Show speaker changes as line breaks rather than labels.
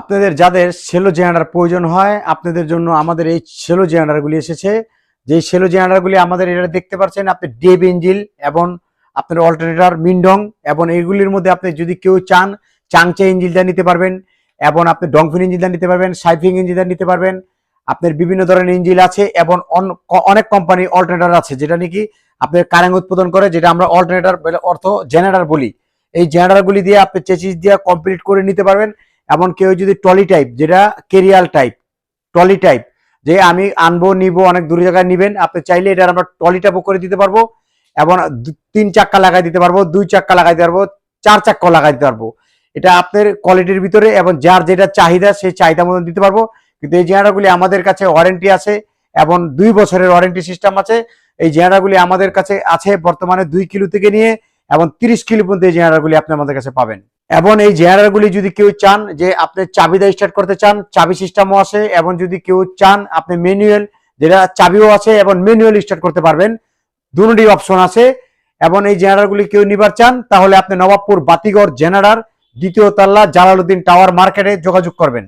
আপনাদের যাদের Cello generator প্রয়োজন হয়, আপনাদের জন্য আমাদের এই সেলো জেনারেটারগুলি এসেছে। যে সেলো জেনারেটারগুলি আমাদের এটা দেখতে পাচ্ছেন, আপনি ডেব ইঞ্জিল এবং আপনার অল্টারনেটর মিনডং এবং এইগুলির মধ্যে আপনি যদি কেউ চান, চাংচে ইঞ্জিলটা নিতে পারবেন এবং আপনি ডংফিন ইঞ্জিলটা নিতে পারবেন, সাইফিং ইঞ্জিলটা নিতে পারবেন। আপনার বিভিন্ন ধরনের ইঞ্জিল আছে এবং অনেক কোম্পানি অল্টারনেটর আছে, যেটা নাকি আপনার কারেন্ট উৎপাদন করে, যেটা আমরা অল্টারনেটর অর্থ জেনারেটর বলি। এই জেনারেটরগুলি দিয়ে আপনি চেচিস দিয়ে কমপ্লিট করে নিতে পারবেন। এমন কেউ যদি ট্রলি টাইপ, যেটা কেরিয়াল টাইপ, ট্রলি টাইপ, যে আমি আনব, নিবো, অনেক দূর জায়গায় নিবেন, আপনি চাইলে এটা আমরা টলি টাইপও করে দিতে পারব, এবং তিন চাক্কা লাগাই দিতে পারব, দুই চাক্কা লাগাই দিতে পারব, চার চাক্কা লাগাই দিতে পারব। এটা আপনার কোয়ালিটির ভিতরে এবং যার যেটা চাহিদা, সেই চাহিদা মতন দিতে পারব। কিন্তু এই জেনারেটরগুলি আমাদের কাছে ওয়ারেন্টি আছে, এবং দুই বছরের ওয়ারেন্টি সিস্টেম আছে। এই জেনারেটরগুলি আমাদের কাছে আছে বর্তমানে দুই কিলো থেকে নিয়ে, এবং তিরিশ কিলো পর্যন্ত এই জেনারেটরগুলি আপনি আমাদের কাছে পাবেন। এবং এই জেনারেলগুলি যদি কেউ চান যে আপনি চাবি দিয়ে স্টার্ট করতে চান, চাবি সিস্টেমও আছে, এবং যদি কেউ চান আপনি ম্যানুয়াল যেটা চাবিও আছে এবং ম্যানুয়াল স্টার্ট করতে পারবেন, দুটি অপশন আছে। এবং এই জেনারেলগুলি কেউ নিবার চান, তাহলে আপনি নবাবপুর বাতিগড় জেনারার দ্বিতীয় তাল্লা জালালউদ্দিন টাওয়ার মার্কেটে যোগাযোগ করবেন।